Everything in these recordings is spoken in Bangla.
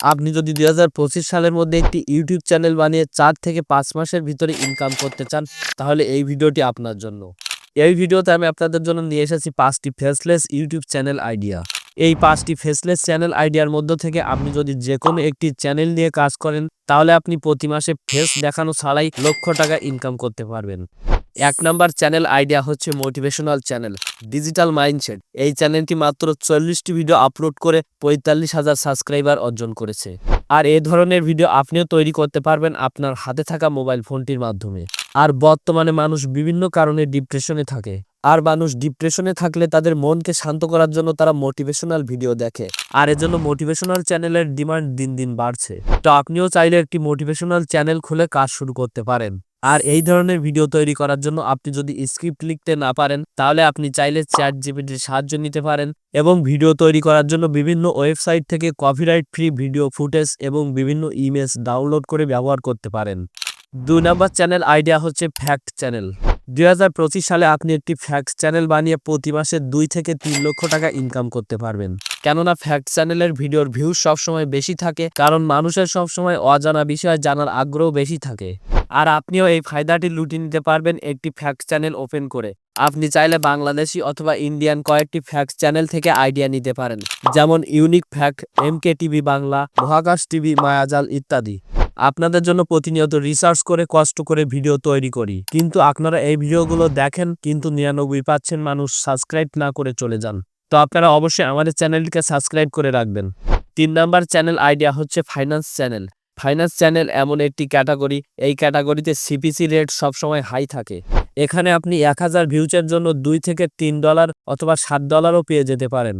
আপনি যদি দুই হাজার পঁচিশ সালের মধ্যে একটি ইউটিউব চ্যানেল বানিয়ে চার থেকে পাঁচ মাসের ভিতরে ইনকাম করতে চান, তাহলে এই ভিডিওটি আপনার জন্য। এই ভিডিওতে আমি আপনাদের জন্য নিয়ে এসেছি পাঁচটি ফেসলেস ইউটিউব চ্যানেল আইডিয়া এই পাঁচটি ফেসলেস চ্যানেল আইডিয়ার মধ্য থেকে আপনি যদি যে কোনো একটি চ্যানেল নিয়ে কাজ করেন, তাহলে আপনি প্রতি মাসে ফেস দেখানো ছাড়াই লক্ষ টাকা ইনকাম করতে পারবেন। এক নাম্বার চ্যানেল আইডিয়া হচ্ছে মোটিভেশনাল চ্যানেল, ডিজিটাল মাইন্ডসেট। এই চ্যানেলটি মাত্র চল্লিশটি ভিডিও আপলোড করে পঁয়তাল্লিশ হাজার সাবস্ক্রাইবার অর্জন করেছে। আর এ ধরনের ভিডিও আপনিও তৈরি করতে পারবেন আপনার হাতে থাকা মোবাইল ফোনটির মাধ্যমে। আর বর্তমানে মানুষ বিভিন্ন কারণে ডিপ্রেশনে থাকে। আর মানুষ ডিপ্রেশনে থাকলে তাদের মনকে শান্ত করার জন্য তারা মোটিভেশনাল ভিডিও দেখে। আর এজন্য মোটিভেশনাল চ্যানেলের ডিমান্ড দিন দিন বাড়ছে। তো আপনিও চাইলে একটি মোটিভেশনাল চ্যানেল খুলে কাজ শুরু করতে পারেন। আর এই ধরনের ভিডিও তৈরি করার জন্য আপনি যদি স্ক্রিপ্ট লিখতে না পারেন, তাহলে আপনি চাইলে চ্যাট জিপিটির সাহায্য নিতে পারেন এবং ভিডিও তৈরি করার জন্য বিভিন্ন ওয়েবসাইট থেকে কপিরাইট ফ্রি ভিডিও ফুটেজ এবং বিভিন্ন ইমেজ ডাউনলোড করে ব্যবহার করতে পারেন। দুই নম্বর চ্যানেল আইডিয়া হচ্ছে ফ্যাক্ট চ্যানেল দুই হাজার পঁচিশ সালে আপনি একটি ফ্যাক্ট চ্যানেল বানিয়ে প্রতি মাসে দুই থেকে তিন লক্ষ টাকা ইনকাম করতে পারবেন। কেননা ফ্যাক্ট চ্যানেলের ভিডিওর ভিউজ সবসময় বেশি থাকে, কারণ মানুষের সবসময় অজানা বিষয়ে জানার আগ্রহ বেশি থাকে। আর আপনিও এই ফায়দাটি লুটে নিতে পারবেন একটি ফ্যাক্স চ্যানেল ওপেন করে। আপনি চাইলে বাংলাদেশি অথবা ইন্ডিয়ান কয়েকটি ফ্যাক্স চ্যানেল থেকে আইডিয়া নিতে পারেন, যেমন unique fact MK TV Bangla, মহাকাশ টিভি, মায়াজাল ইত্যাদি। আপনাদের জন্য প্রতিনিয়ত রিসার্চ করে, কষ্ট করে ভিডিও তৈরি করি। কিন্তু আপনারা এই ভিডিওগুলো দেখেন, কিন্তু নিরানব্বই পাচ্ছেন মানুষ সাবস্ক্রাইব না করে চলে যান। তো আপনারা অবশ্যই আমাদের চ্যানেলটিকে সাবস্ক্রাইব করে রাখবেন। তিন নাম্বার চ্যানেল আইডিয়া হচ্ছে ফাইন্যান্স চ্যানেল। ফাইন্যান্স চ্যানেল এমন একটি ক্যাটাগরি এই ক্যাটাগরিতে সিপিসি রেট সবসময় হাই থাকে। এখানে আপনি এক হাজার ভিউচের জন্য দুই থেকে তিন ডলার অথবা সাত ডলারও পেয়ে যেতে পারেন।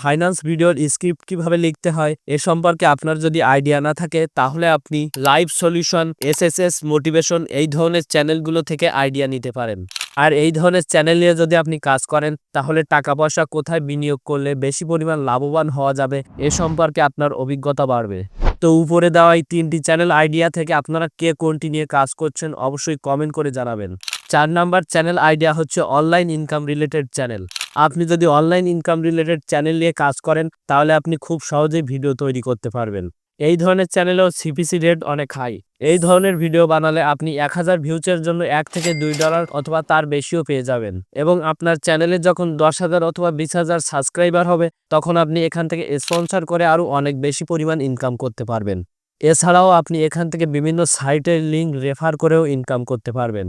ফাইন্যান্স ভিডিওর স্ক্রিপ্ট কীভাবে লিখতে হয়, এ সম্পর্কে আপনার যদি আইডিয়া না থাকে, তাহলে আপনি লাইভ সলিউশন এসএসএস মোটিভেশন এই ধরনের চ্যানেলগুলো থেকে আইডিয়া নিতে পারেন। আর এই ধরনের চ্যানেল নিয়ে যদি আপনি কাজ করেন, তাহলে টাকা পয়সা কোথায় বিনিয়োগ করলে বেশি পরিমাণ লাভবান হওয়া যাবে, এ সম্পর্কে আপনার অভিজ্ঞতা বাড়বে। তো উপরে দেওয়া এই তিনটি চ্যানেল আইডিয়া থেকে আপনারা কে কোনটি নিয়ে কাজ করছেন অবশ্যই কমেন্ট করে জানাবেন। চার নাম্বার চ্যানেল আইডিয়া হচ্ছে অনলাইন ইনকাম রিলেটেড চ্যানেল। আপনি যদি অনলাইন ইনকাম রিলেটেড চ্যানেল নিয়ে কাজ করেন, তাহলে আপনি খুব সহজেই ভিডিও তৈরি করতে পারবেন। এই ধরনের চ্যানেলেও সিপিসি রেট অনেক হাই এই ধরনের ভিডিও বানালে আপনি এক হাজার ভিউচের জন্য এক থেকে দুই ডলার অথবা তার বেশিও পেয়ে যাবেন। এবং আপনার চ্যানেলে যখন দশ হাজার অথবা বিশ হাজার সাবস্ক্রাইবার হবে, তখন আপনি এখান থেকে স্পন্সর করে আরও অনেক বেশি পরিমাণ ইনকাম করতে পারবেন। এছাড়াও আপনি এখান থেকে বিভিন্ন সাইটের লিঙ্ক রেফার করেও ইনকাম করতে পারবেন।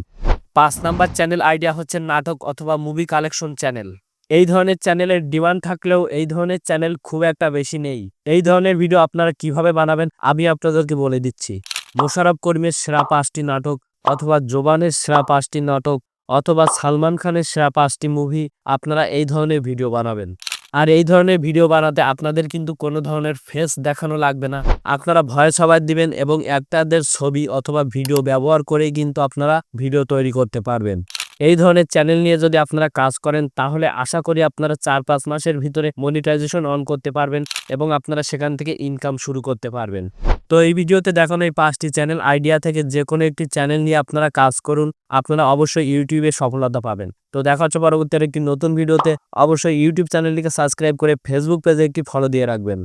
পাঁচ নাম্বার চ্যানেল আইডিয়া হচ্ছে নাটক অথবা মুভি কালেকশন চ্যানেল এই ধরনের চ্যানেলের ডিমান্ড থাকলেও এই ধরনের চ্যানেল খুব একটা বেশি নেই। এই ধরনের ভিডিও আপনারা কীভাবে বানাবেন, আমি আপনাদেরকে বলে দিচ্ছি। মোশারফ করিমের সেরা পাঁচটি নাটক অথবা জোবানের সেরা পাঁচটি নাটক অথবা সালমান খানের সেরা পাঁচটি মুভি আপনারা এই ধরনের ভিডিও বানাবেন। আর এই ধরনের ভিডিও বানাতে আপনাদের কিন্তু কোনো ধরনের ফেস দেখানো লাগবে না। আপনারা ভয় সবাই দিবেন এবং একটাদের ছবি অথবা ভিডিও ব্যবহার করেই কিন্তু আপনারা ভিডিও তৈরি করতে পারবেন। এই ধরনের চ্যানেল নিয়ে যদি আপনারা কাজ করেন, তাহলে আশা করি আপনারা চার পাঁচ মাসের ভিতরে মনিটাইজেশন অন করতে পারবেন এবং আপনারা সেখান থেকে ইনকাম শুরু করতে পারবেন। তো এই ভিডিওতে দেখানো এই পাঁচটি চ্যানেল আইডিয়া থেকে যে কোনো একটি চ্যানেল নিয়ে আপনারা কাজ করুন, আপনারা অবশ্যই ইউটিউবে সফলতা পাবেন। তো দেখা হচ্ছে পরবর্তী একটি নতুন ভিডিওতে, অবশ্যই ইউটিউব চ্যানেলটিকে সাবস্ক্রাইব করে ফেসবুক পেজে একটি ফলো দিয়ে রাখবেন।